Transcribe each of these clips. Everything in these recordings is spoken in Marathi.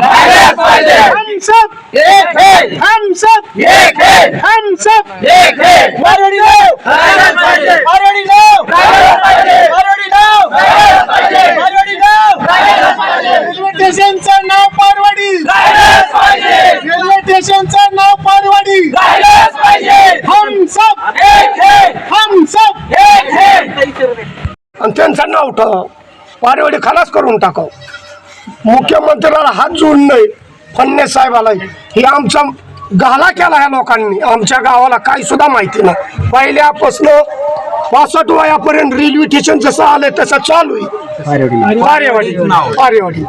राहिलेच पाहिजे हम सब एक है हम सब एक है हम सब एक है वरडी लो राहिलेच पाहिजे वरडी लो राहिलेच पाहिजे पाहिजे पाहिजे रेल्वे स्टेशनचं नाव परवडी राहिलेच पाहिजे रेल्वे स्टेशनचं नाव पाहिजे हम सब एक है हम सब एक है आणि त्यांचं नाव ठेव पारेवाडी खलास करून टाकाव. मुख्यमंत्र्याला हात जोडून नाही फडणवीस साहेबाला. हे आमचा गाला केला ह्या लोकांनी. आमच्या गावाला काही सुद्धा माहिती नाही. पहिल्यापासून पासष्ट वयापर्यंत रेल्वे स्टेशन जसं आलंय तसं चालू आहे. पारेवाडी. पारेवाडी.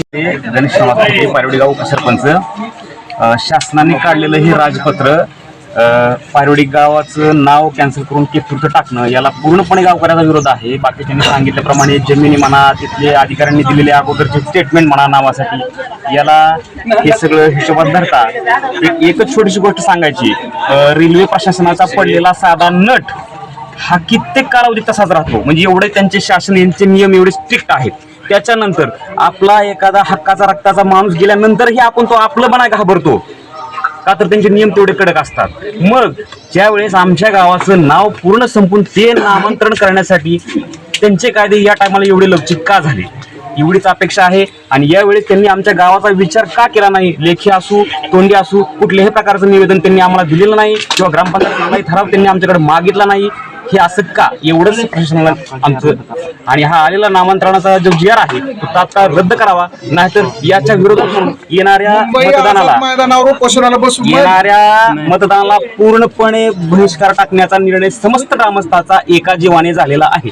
ते गणेश पारवडी गाव उपसरपंच. अ, शासनाने काढलेलं हे राजपत्र पायरोडी गावाचं नाव कॅन्सल करून केतूरचं टाकणं याला पूर्णपणे गावकऱ्याचा विरोध आहे. बाकीच्यांनी सांगितल्याप्रमाणे जमिनी म्हणा तिथले अधिकाऱ्यांनी दिलेले अगोदरचे स्टेटमेंट म्हणा नावासाठी याला हे सगळं हिशोबात धरता. एक एकच छोटीशी गोष्ट सांगायची. रेल्वे प्रशासनाचा पडलेला साधा नट हा कित्येक कालावधी तसाच राहतो. म्हणजे एवढे त्यांचे शासन यांचे नियम एवढे स्ट्रिक्ट आहेत. त्याच्यानंतर आपला एखादा हक्काचा रक्ताचा माणूस गेल्यानंतरही आपण तो आपलं बनाय घाबरतो. का तर त्यांचे नियम तेवढे कडक असतात. मग ज्यावेळेस आमच्या गावाचं नाव पूर्ण संपून ते नामांतरण करण्यासाठी त्यांचे कायदे या टायमाला एवढे लवचिक का झाले? एवढीच अपेक्षा आहे आणि यावेळेस त्यांनी आमच्या गावाचा विचार का केला नाही? लेखी असू तोंडी असू कुठल्याही प्रकारचं निवेदन त्यांनी आम्हाला दिलेलं नाही किंवा ग्रामपंचायत ठराव त्यांनी आमच्याकडे मागितला नाही. हे असं का? एवढंच प्रशासनाला आमचं आणि हा आलेला नामांतरणाचा जो जी आर आहे तो तात्काळ रद्द करावा नाहीतर याच्या विरोधात येणाऱ्या मतदानाला मैदानावर उपोषणाला बसून येणाऱ्या मतदानाला पूर्णपणे बहिष्कार टाकण्याचा निर्णय समस्त ग्रामस्थाचा एका जीवाने झालेला आहे.